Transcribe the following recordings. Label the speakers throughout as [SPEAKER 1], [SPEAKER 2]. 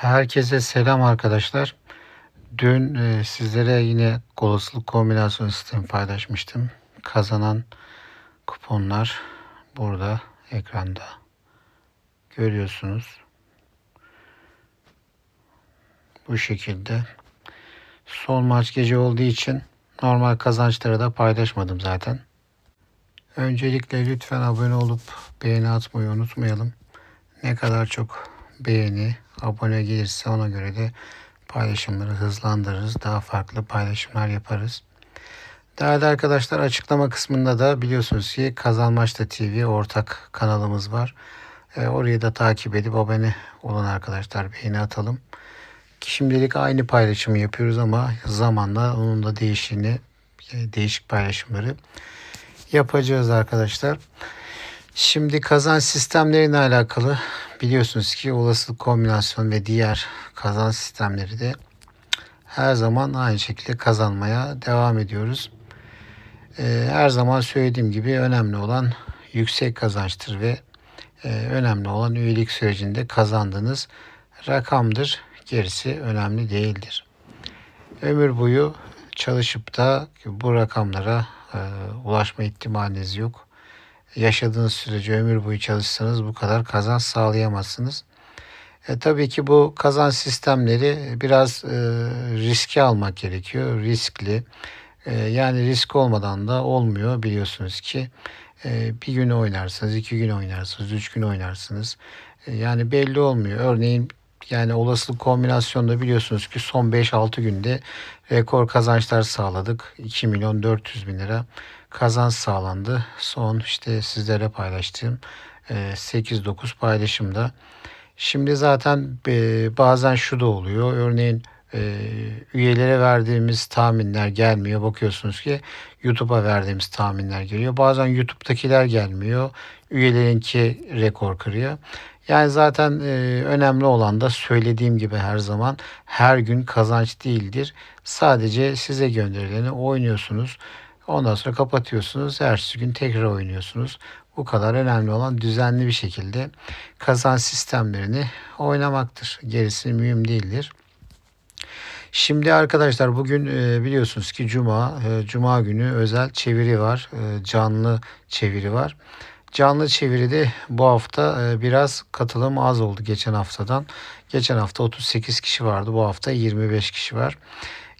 [SPEAKER 1] Herkese selam arkadaşlar. Dün e, sizlere yine olasılık kombinasyon sistemi paylaşmıştım. Kazanan kuponlar burada ekranda görüyorsunuz. Bu şekilde. Son maç gece olduğu için normal kazançları da paylaşmadım zaten. Öncelikle lütfen abone olup beğeni atmayı unutmayalım. Ne kadar çok beğeni, abone gelirse ona göre de paylaşımları hızlandırırız. Daha farklı paylaşımlar yaparız. Değerli arkadaşlar açıklama kısmında da biliyorsunuz ki Kazanmaçta TV ortak kanalımız var. E, orayı da takip edip abone olan arkadaşlar beğeni atalım. Şimdilik aynı paylaşımı yapıyoruz ama zamanla onun da değişini, e, değişik paylaşımları yapacağız arkadaşlar. Şimdi kazanç sistemlerine alakalı biliyorsunuz ki olasılık kombinasyon ve diğer kazanç sistemleri de her zaman aynı şekilde kazanmaya devam ediyoruz. Ee, her zaman söylediğim gibi önemli olan yüksek kazançtır ve e, önemli olan üyelik sürecinde kazandığınız rakamdır. Gerisi önemli değildir. Ömür boyu çalışıp da bu rakamlara e, ulaşma ihtimaliniz yok yaşadığınız sürece ömür boyu çalışsanız bu kadar kazanç sağlayamazsınız. E, tabii ki bu kazanç sistemleri biraz e, riske almak gerekiyor. Riskli. E, yani risk olmadan da olmuyor biliyorsunuz ki. E, bir gün oynarsınız, iki gün oynarsınız, üç gün oynarsınız. E, yani belli olmuyor. Örneğin yani olasılık kombinasyonda biliyorsunuz ki son 5-6 günde rekor kazançlar sağladık. 2 milyon 400 bin lira kazanç sağlandı. Son işte sizlere paylaştığım 8-9 e, paylaşımda. Şimdi zaten e, bazen şu da oluyor. Örneğin e, üyelere verdiğimiz tahminler gelmiyor. Bakıyorsunuz ki YouTube'a verdiğimiz tahminler geliyor. Bazen YouTube'dakiler gelmiyor. Üyelerinki rekor kırıyor. Yani zaten e, önemli olan da söylediğim gibi her zaman her gün kazanç değildir. Sadece size gönderileni oynuyorsunuz. Ondan sonra kapatıyorsunuz. Her gün tekrar oynuyorsunuz. Bu kadar önemli olan düzenli bir şekilde kazanç sistemlerini oynamaktır. Gerisi mühim değildir. Şimdi arkadaşlar bugün e, biliyorsunuz ki Cuma, e, Cuma günü özel çeviri var. E, canlı çeviri var. Canlı çeviride bu hafta biraz katılım az oldu geçen haftadan. Geçen hafta 38 kişi vardı. Bu hafta 25 kişi var.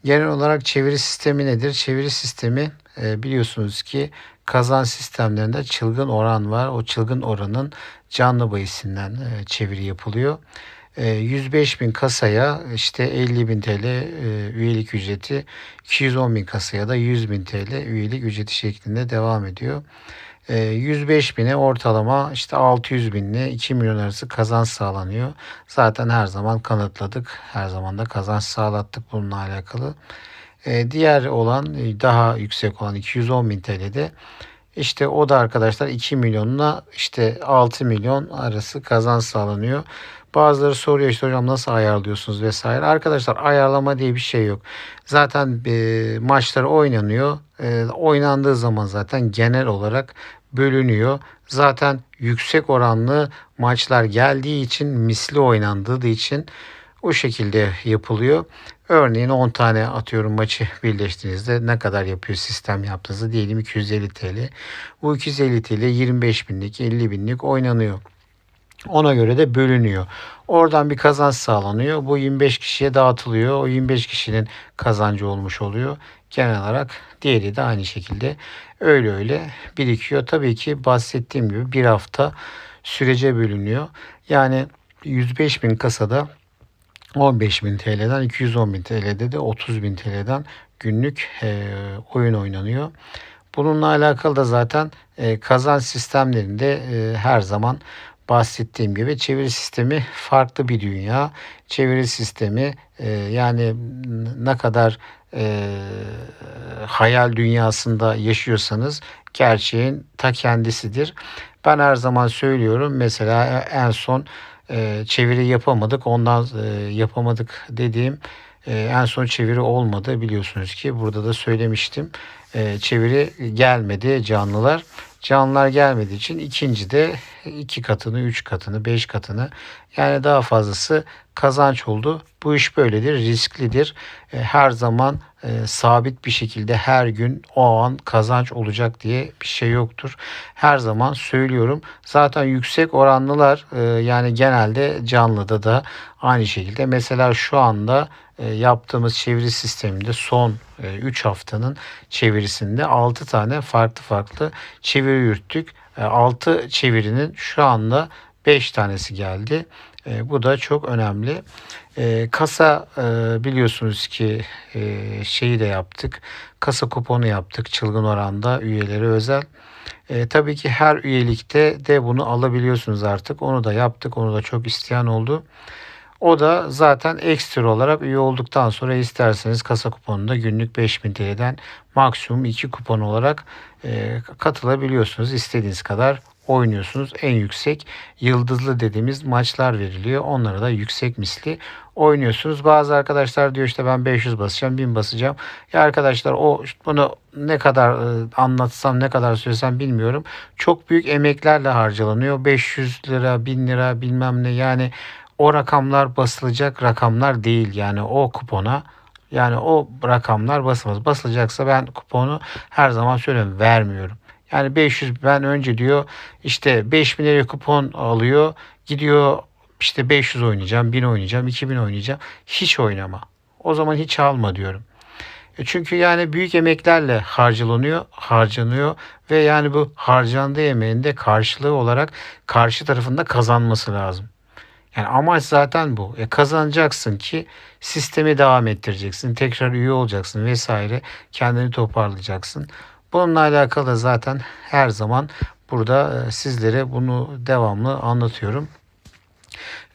[SPEAKER 1] Genel olarak çeviri sistemi nedir? Çeviri sistemi biliyorsunuz ki kazan sistemlerinde çılgın oran var. O çılgın oranın canlı bahisinden çeviri yapılıyor. 105 ee, bin kasaya işte 50 bin TL e, üyelik ücreti, 210 bin kasaya da 100 bin TL üyelik ücreti şeklinde devam ediyor. 105 ee, bine ortalama işte 600 binle 2 milyon arası kazanç sağlanıyor. Zaten her zaman kanıtladık. Her zaman da kazanç sağlattık bununla alakalı. Ee, diğer olan daha yüksek olan 210 bin TL'de işte o da arkadaşlar 2 milyonla işte 6 milyon arası kazanç sağlanıyor. Bazıları soruyor işte hocam nasıl ayarlıyorsunuz vesaire. Arkadaşlar ayarlama diye bir şey yok. Zaten e, maçlar oynanıyor. E, oynandığı zaman zaten genel olarak bölünüyor. Zaten yüksek oranlı maçlar geldiği için misli oynandığı için o şekilde yapılıyor. Örneğin 10 tane atıyorum maçı birleştiğinizde ne kadar yapıyor sistem yaptığınızda diyelim 250 TL. Bu 250 TL 25 binlik 50 binlik oynanıyor. Ona göre de bölünüyor. Oradan bir kazanç sağlanıyor. Bu 25 kişiye dağıtılıyor. O 25 kişinin kazancı olmuş oluyor. Genel olarak diğeri de aynı şekilde öyle öyle birikiyor. Tabii ki bahsettiğim gibi bir hafta sürece bölünüyor. Yani 105 bin kasada 15 bin TL'den 210 bin TL'de de 30 bin TL'den günlük e, oyun oynanıyor. Bununla alakalı da zaten e, kazanç sistemlerinde e, her zaman bahsettiğim gibi çeviri sistemi farklı bir dünya. Çeviri sistemi e, yani ne kadar e, hayal dünyasında yaşıyorsanız gerçeğin ta kendisidir. Ben her zaman söylüyorum mesela en son e, çeviri yapamadık ondan e, yapamadık dediğim e, en son çeviri olmadı biliyorsunuz ki burada da söylemiştim. E, çeviri gelmedi canlılar. Canlılar gelmediği için ikinci de iki katını, üç katını, beş katını Yani daha fazlası kazanç oldu. Bu iş böyledir, risklidir. E, Her zaman e, sabit bir şekilde her gün o an kazanç olacak diye bir şey yoktur. Her zaman söylüyorum. Zaten yüksek oranlılar e, yani genelde canlıda da aynı şekilde. Mesela şu anda e, yaptığımız çeviri sisteminde son 3 haftanın çevirisinde 6 tane farklı farklı çeviri yürüttük. 6 çevirinin şu anda 5 tanesi geldi. E, bu da çok önemli. E, kasa e, biliyorsunuz ki e, şeyi de yaptık. Kasa kuponu yaptık çılgın oranda üyeleri özel. E, tabii ki her üyelikte de bunu alabiliyorsunuz artık. Onu da yaptık. Onu da çok isteyen oldu. O da zaten ekstra olarak üye olduktan sonra isterseniz kasa kuponunda günlük 5000 TL'den maksimum 2 kupon olarak e, katılabiliyorsunuz. İstediğiniz kadar oynuyorsunuz. En yüksek yıldızlı dediğimiz maçlar veriliyor. Onlara da yüksek misli oynuyorsunuz. Bazı arkadaşlar diyor işte ben 500 basacağım, 1000 basacağım. Ya arkadaşlar o bunu ne kadar e, anlatsam, ne kadar söylesem bilmiyorum. Çok büyük emeklerle harcalanıyor. 500 lira, 1000 lira bilmem ne yani o rakamlar basılacak rakamlar değil. Yani o kupona yani o rakamlar basılmaz. Basılacaksa ben kuponu her zaman söylüyorum vermiyorum. Yani 500 ben önce diyor işte 5000 lira kupon alıyor. Gidiyor işte 500 oynayacağım, 1000 oynayacağım, 2000 oynayacağım. Hiç oynama. O zaman hiç alma diyorum. E çünkü yani büyük emeklerle harcanıyor, harcanıyor ve yani bu harcandığı emeğin de karşılığı olarak karşı tarafında kazanması lazım. Yani amaç zaten bu. E kazanacaksın ki sistemi devam ettireceksin. Tekrar üye olacaksın vesaire. Kendini toparlayacaksın. Bununla alakalı zaten her zaman burada e, sizlere bunu devamlı anlatıyorum.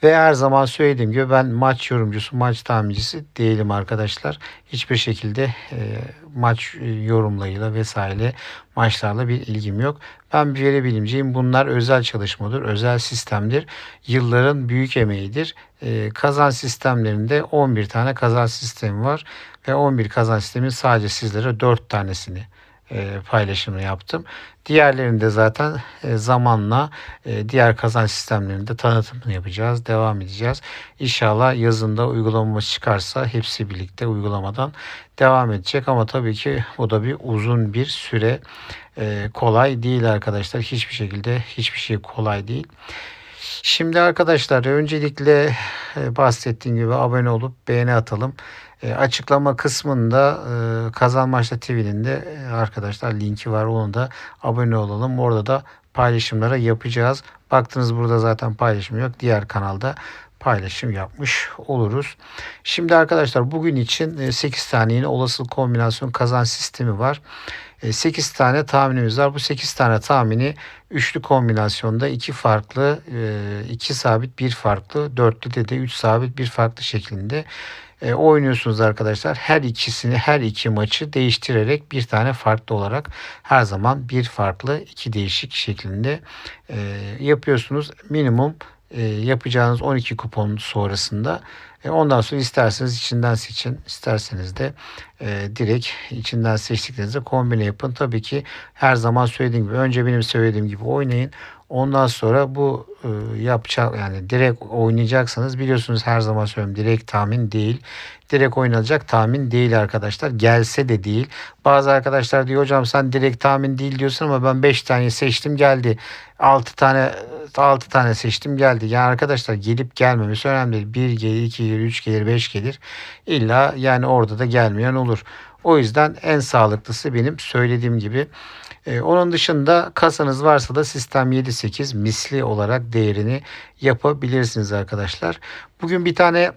[SPEAKER 1] Ve her zaman söylediğim gibi ben maç yorumcusu, maç tahmincisi değilim arkadaşlar. Hiçbir şekilde e, maç e, yorumlarıyla vesaire maçlarla bir ilgim yok. Ben bir veri bilimciyim. Bunlar özel çalışmadır, özel sistemdir. Yılların büyük emeğidir. E, kazan sistemlerinde 11 tane kazan sistemi var ve 11 kazan sistemin sadece sizlere 4 tanesini e, paylaşımını yaptım. Diğerlerinde zaten e, zamanla e, diğer kazanç sistemlerinde tanıtımını yapacağız. Devam edeceğiz. İnşallah yazında uygulamamız çıkarsa hepsi birlikte uygulamadan devam edecek. Ama tabii ki bu da bir uzun bir süre kolay değil arkadaşlar. Hiçbir şekilde hiçbir şey kolay değil. Şimdi arkadaşlar öncelikle bahsettiğim gibi abone olup beğeni atalım. E, açıklama kısmında e, Kazanmaçta TV'nin de e, arkadaşlar linki var. Onu da abone olalım. Orada da paylaşımlara yapacağız. Baktınız burada zaten paylaşım yok. Diğer kanalda paylaşım yapmış oluruz. Şimdi arkadaşlar bugün için 8 tane yine olası kombinasyon kazan sistemi var. 8 tane tahminimiz var. Bu 8 tane tahmini üçlü kombinasyonda iki farklı, iki sabit, bir farklı, dörtlü de de üç sabit, bir farklı şeklinde e, oynuyorsunuz arkadaşlar. Her ikisini, her iki maçı değiştirerek bir tane farklı olarak her zaman bir farklı iki değişik şeklinde e, yapıyorsunuz. Minimum e, yapacağınız 12 kupon sonrasında e, ondan sonra isterseniz içinden seçin, isterseniz de e, direkt içinden seçtiklerinizde kombine yapın. Tabii ki her zaman söylediğim gibi önce benim söylediğim gibi oynayın. Ondan sonra bu e, yapacak yani direkt oynayacaksanız biliyorsunuz her zaman söylüyorum direkt tahmin değil. Direkt oynanacak tahmin değil arkadaşlar. Gelse de değil. Bazı arkadaşlar diyor hocam sen direkt tahmin değil diyorsun ama ben 5 tane seçtim geldi. 6 tane 6 tane seçtim geldi. Yani arkadaşlar gelip gelmemesi önemli değil. 1 gelir, 2 gelir, 3 gelir, 5 gelir. İlla yani orada da gelmeyen olur. O yüzden en sağlıklısı benim söylediğim gibi ee, onun dışında kasanız varsa da sistem 7-8 misli olarak değerini yapabilirsiniz arkadaşlar. Bugün bir tane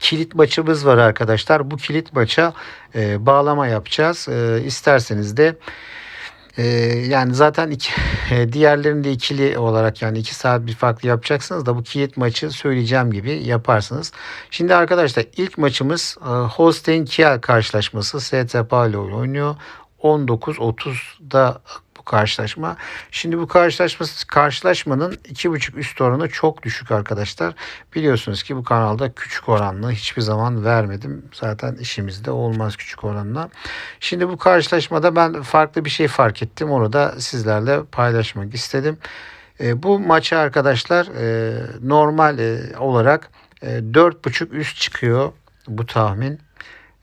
[SPEAKER 1] kilit maçımız var arkadaşlar. Bu kilit maça e, bağlama yapacağız. E, isterseniz de ee, yani zaten iki, e, diğerlerini de ikili olarak yani iki saat bir farklı yapacaksınız da bu kilit maçı söyleyeceğim gibi yaparsınız. Şimdi arkadaşlar ilk maçımız e, Holstein Kiel karşılaşması. ST Paolo oynuyor. 19.30'da bu karşılaşma. Şimdi bu karşılaşma karşılaşmanın 2.5 üst oranı çok düşük arkadaşlar. Biliyorsunuz ki bu kanalda küçük oranlı hiçbir zaman vermedim. Zaten işimizde olmaz küçük oranla. Şimdi bu karşılaşmada ben farklı bir şey fark ettim. Onu da sizlerle paylaşmak istedim. E, bu maça arkadaşlar e, normal e, olarak e, 4.5 üst çıkıyor bu tahmin.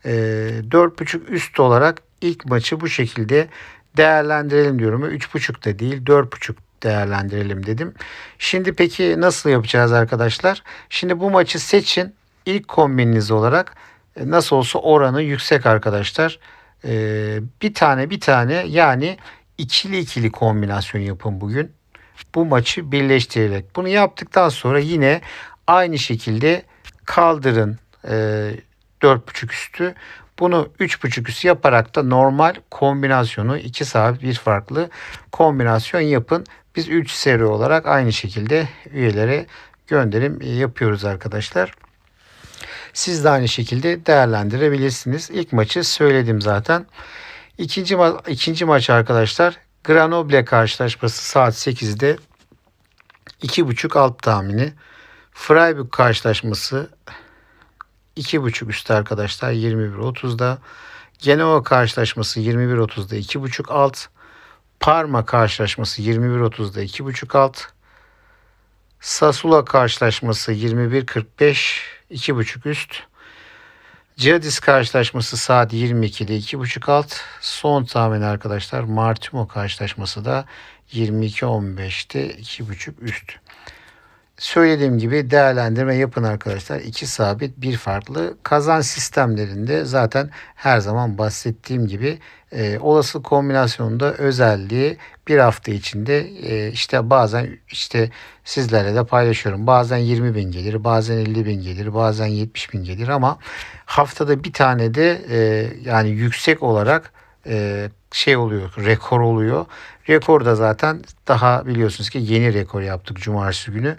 [SPEAKER 1] E, 4.5 üst olarak ilk maçı bu şekilde değerlendirelim diyorum. 3.5 da değil 4.5 değerlendirelim dedim. Şimdi peki nasıl yapacağız arkadaşlar? Şimdi bu maçı seçin. İlk kombininiz olarak e, nasıl olsa oranı yüksek arkadaşlar. E, bir tane bir tane yani ikili ikili kombinasyon yapın bugün. Bu maçı birleştirerek. Bunu yaptıktan sonra yine aynı şekilde kaldırın e, 4.5 üstü. Bunu 3.5 üstü yaparak da normal kombinasyonu iki sabit bir farklı kombinasyon yapın. Biz 3 seri olarak aynı şekilde üyelere gönderim yapıyoruz arkadaşlar. Siz de aynı şekilde değerlendirebilirsiniz. İlk maçı söyledim zaten. İkinci, ma- ikinci maç arkadaşlar Grenoble karşılaşması saat 8'de 2.5 alt tahmini. Freiburg karşılaşması 2.5 üstü arkadaşlar 21.30'da. Genova karşılaşması 21.30'da 2.5 alt. Parma karşılaşması 21.30'da 2.5 alt. Sassuolo karşılaşması 21.45 2.5 üst. Ciadis karşılaşması saat 22'de 2.5 alt. Son tahmin arkadaşlar Martimo karşılaşması da 22.15'te 2.5 üst. Söylediğim gibi değerlendirme yapın arkadaşlar. İki sabit bir farklı kazan sistemlerinde zaten her zaman bahsettiğim gibi e, olası kombinasyonda özelliği bir hafta içinde e, işte bazen işte sizlerle de paylaşıyorum. Bazen 20 bin gelir, bazen 50 bin gelir, bazen 70 bin gelir ama haftada bir tane de e, yani yüksek olarak e, şey oluyor, rekor oluyor. Rekor da zaten daha biliyorsunuz ki yeni rekor yaptık cumartesi günü.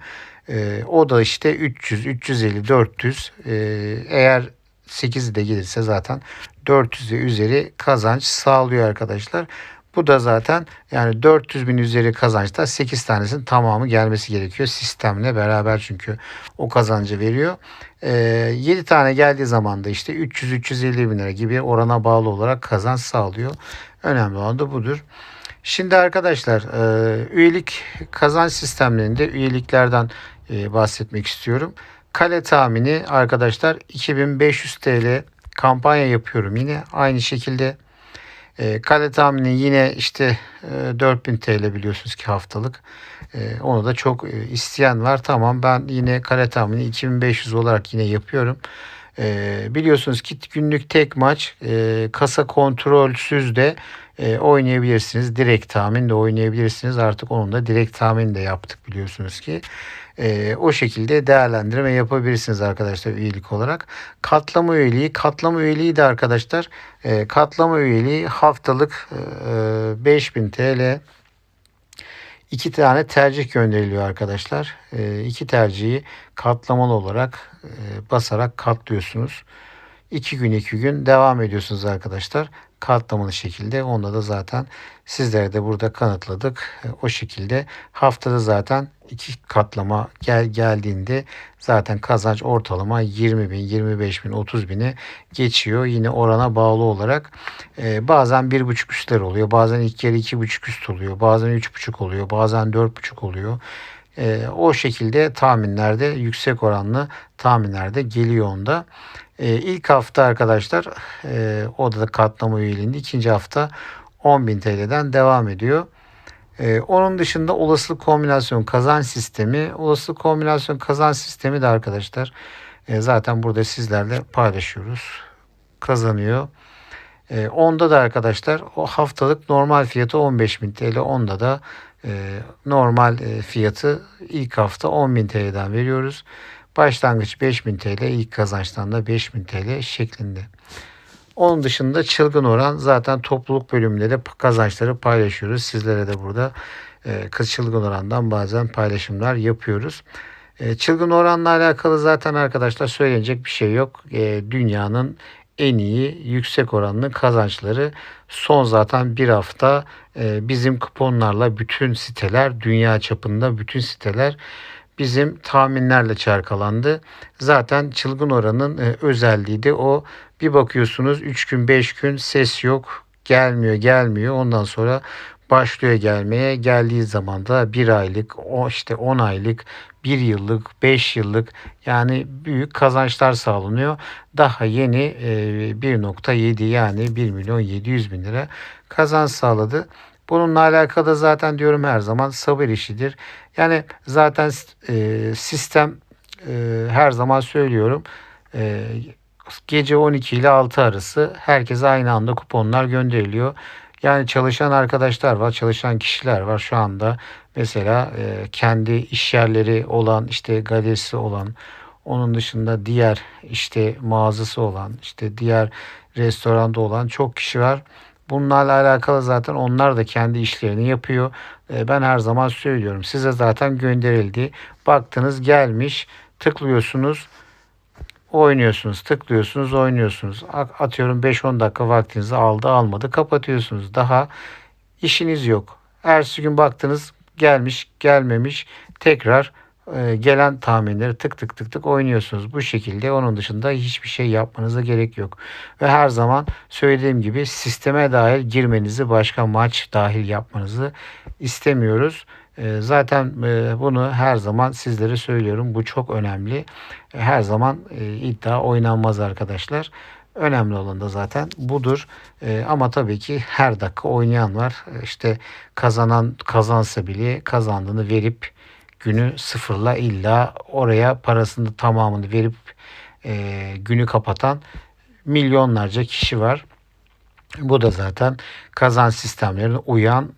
[SPEAKER 1] E, o da işte 300, 350, 400. E, eğer 8 de gelirse zaten 400 ve üzeri kazanç sağlıyor arkadaşlar. Bu da zaten yani 400 bin üzeri kazançta 8 tanesinin tamamı gelmesi gerekiyor. Sistemle beraber çünkü o kazancı veriyor. E, 7 tane geldiği zaman da işte 300-350 bin lira gibi orana bağlı olarak kazanç sağlıyor. Önemli olan da budur. Şimdi arkadaşlar e, üyelik kazanç sistemlerinde üyeliklerden e, bahsetmek istiyorum. Kale tahmini arkadaşlar 2500 TL kampanya yapıyorum yine aynı şekilde. E, kale tahmini yine işte 4000 TL biliyorsunuz ki haftalık. onu da çok isteyen var. Tamam ben yine kale tahmini 2500 olarak yine yapıyorum. Biliyorsunuz ki günlük tek maç kasa kontrolsüz de e, oynayabilirsiniz. Direkt tahmin de oynayabilirsiniz. Artık onun da direkt tahmin de yaptık biliyorsunuz ki. E, o şekilde değerlendirme yapabilirsiniz arkadaşlar üyelik olarak. Katlama üyeliği. Katlama üyeliği de arkadaşlar e, katlama üyeliği haftalık e, 5000 TL iki tane tercih gönderiliyor arkadaşlar. E, iki tercihi katlamalı olarak e, basarak katlıyorsunuz. İki gün iki gün devam ediyorsunuz arkadaşlar katlamalı şekilde. Onda da zaten sizlere de burada kanıtladık. O şekilde haftada zaten iki katlama gel geldiğinde zaten kazanç ortalama 20 bin, 25 bin, 30 bini geçiyor. Yine orana bağlı olarak e, bazen 1,5 üstler oluyor. Bazen ilk yarı 2,5 üst oluyor. Bazen 3,5 oluyor. Bazen 4,5 oluyor. E, o şekilde tahminlerde yüksek oranlı tahminlerde geliyor onda. E, ilk hafta arkadaşlar e, o da katlama üyeliğinde ikinci hafta 10.000 TL'den devam ediyor. E, onun dışında olasılık kombinasyon kazanç sistemi. Olasılık kombinasyon kazanç sistemi de arkadaşlar e, zaten burada sizlerle paylaşıyoruz. Kazanıyor. E, onda da arkadaşlar o haftalık normal fiyatı 15.000 TL. Onda da e, normal e, fiyatı ilk hafta 10.000 TL'den veriyoruz. Başlangıç 5000 TL, ilk kazançtan da 5000 TL şeklinde. Onun dışında çılgın oran zaten topluluk bölümünde de kazançları paylaşıyoruz. Sizlere de burada e, çılgın orandan bazen paylaşımlar yapıyoruz. E, çılgın oranla alakalı zaten arkadaşlar söylenecek bir şey yok. E, dünyanın en iyi yüksek oranlı kazançları son zaten bir hafta e, bizim kuponlarla bütün siteler dünya çapında bütün siteler bizim tahminlerle çarkalandı. Zaten çılgın oranın e, özelliği de o. Bir bakıyorsunuz 3 gün 5 gün ses yok gelmiyor gelmiyor. Ondan sonra başlıyor gelmeye. Geldiği zaman da bir aylık, o işte 10 aylık, 1 yıllık, 5 yıllık yani büyük kazançlar sağlanıyor. Daha yeni e, 1.7 yani 1 milyon 700 bin lira kazanç sağladı. Bununla alakalı zaten diyorum her zaman sabır işidir. Yani zaten e, sistem e, her zaman söylüyorum e, gece 12 ile 6 arası herkese aynı anda kuponlar gönderiliyor. Yani çalışan arkadaşlar var, çalışan kişiler var şu anda. Mesela e, kendi iş yerleri olan, işte galerisi olan, onun dışında diğer işte mağazası olan, işte diğer restoranda olan çok kişi var. Bunlarla alakalı zaten onlar da kendi işlerini yapıyor. E, ben her zaman söylüyorum. Size zaten gönderildi. Baktınız gelmiş. Tıklıyorsunuz. Oynuyorsunuz. Tıklıyorsunuz. Oynuyorsunuz. Atıyorum 5-10 dakika vaktinizi aldı almadı. Kapatıyorsunuz. Daha işiniz yok. Ertesi gün baktınız gelmiş gelmemiş. Tekrar gelen tahminleri tık tık tık tık oynuyorsunuz. Bu şekilde onun dışında hiçbir şey yapmanıza gerek yok. Ve her zaman söylediğim gibi sisteme dahil girmenizi başka maç dahil yapmanızı istemiyoruz. E, zaten e, bunu her zaman sizlere söylüyorum. Bu çok önemli. Her zaman iddia oynanmaz arkadaşlar. Önemli olan da zaten budur. E, ama tabii ki her dakika oynayan var. İşte kazanan kazansa bile kazandığını verip günü sıfırla illa oraya parasını tamamını verip e, günü kapatan milyonlarca kişi var. Bu da zaten kazanç sistemlerine uyan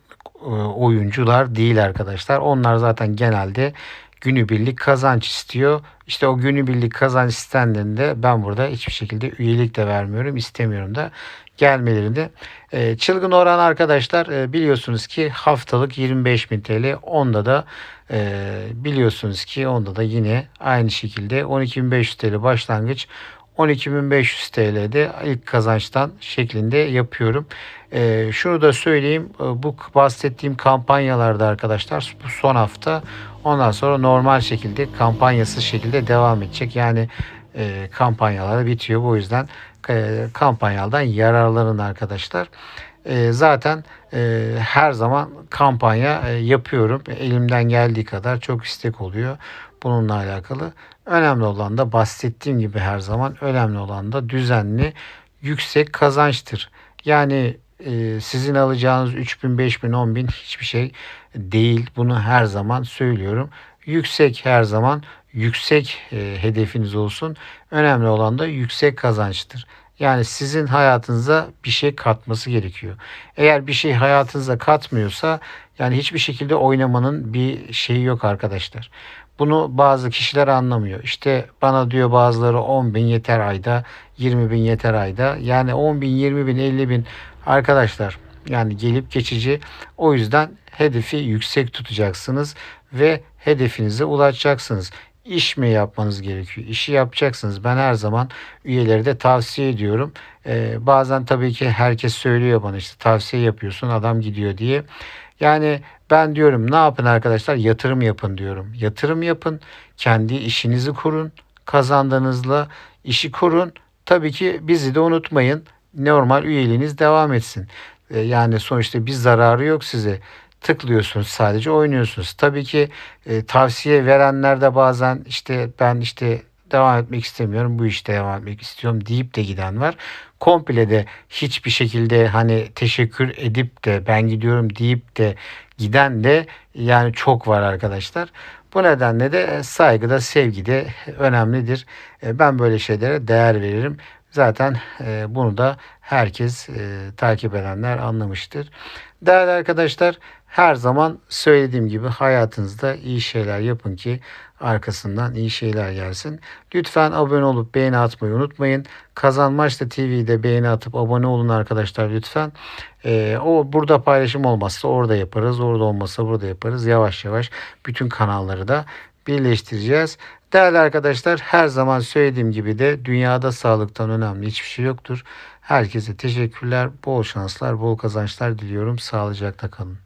[SPEAKER 1] e, oyuncular değil arkadaşlar. Onlar zaten genelde günübirlik kazanç istiyor. İşte o günübirlik kazanç sistemlerinde ben burada hiçbir şekilde üyelik de vermiyorum, istemiyorum da gelmelerinde. E, çılgın oran arkadaşlar e, biliyorsunuz ki haftalık 25.000 TL. Onda da e, biliyorsunuz ki onda da yine aynı şekilde 12.500 TL başlangıç 12.500 TL'de ilk kazançtan şeklinde yapıyorum. E, şunu da söyleyeyim. E, bu bahsettiğim kampanyalarda arkadaşlar bu son hafta ondan sonra normal şekilde kampanyasız şekilde devam edecek. Yani e, kampanyalar bitiyor. Bu yüzden e, kampanyalardan yararlanın arkadaşlar. E, zaten e, her zaman kampanya e, yapıyorum. Elimden geldiği kadar çok istek oluyor bununla alakalı. Önemli olan da bahsettiğim gibi her zaman önemli olan da düzenli yüksek kazançtır. Yani e, sizin alacağınız 3000, 5000, 10000 hiçbir şey değil. Bunu her zaman söylüyorum. Yüksek her zaman yüksek e, hedefiniz olsun. Önemli olan da yüksek kazançtır. Yani sizin hayatınıza bir şey katması gerekiyor. Eğer bir şey hayatınıza katmıyorsa yani hiçbir şekilde oynamanın bir şeyi yok arkadaşlar. Bunu bazı kişiler anlamıyor. İşte bana diyor bazıları 10 bin yeter ayda, 20 bin yeter ayda. Yani 10 bin, 20 bin, 50 bin arkadaşlar yani gelip geçici. O yüzden hedefi yüksek tutacaksınız ve hedefinize ulaşacaksınız iş mi yapmanız gerekiyor? İşi yapacaksınız. Ben her zaman üyeleri de tavsiye ediyorum. Ee, bazen tabii ki herkes söylüyor bana işte tavsiye yapıyorsun adam gidiyor diye. Yani ben diyorum ne yapın arkadaşlar? Yatırım yapın diyorum. Yatırım yapın. Kendi işinizi kurun. Kazandığınızla işi kurun. Tabii ki bizi de unutmayın. Normal üyeliğiniz devam etsin. Ee, yani sonuçta bir zararı yok size tıklıyorsunuz sadece oynuyorsunuz. Tabii ki e, tavsiye verenler de bazen işte ben işte devam etmek istemiyorum bu işte devam etmek istiyorum deyip de giden var. Komple de hiçbir şekilde hani teşekkür edip de ben gidiyorum deyip de giden de yani çok var arkadaşlar. Bu nedenle de e, saygı da sevgi de önemlidir. E, ben böyle şeylere değer veririm. Zaten e, bunu da herkes takip edenler anlamıştır. Değerli arkadaşlar her zaman söylediğim gibi hayatınızda iyi şeyler yapın ki arkasından iyi şeyler gelsin. Lütfen abone olup beğeni atmayı unutmayın. Kazanmaçta TV'de beğeni atıp abone olun arkadaşlar lütfen. Ee, o burada paylaşım olmazsa orada yaparız. Orada olmazsa burada yaparız. Yavaş yavaş bütün kanalları da birleştireceğiz. Değerli arkadaşlar her zaman söylediğim gibi de dünyada sağlıktan önemli hiçbir şey yoktur. Herkese teşekkürler, bol şanslar, bol kazançlar diliyorum. Sağlıcakla kalın.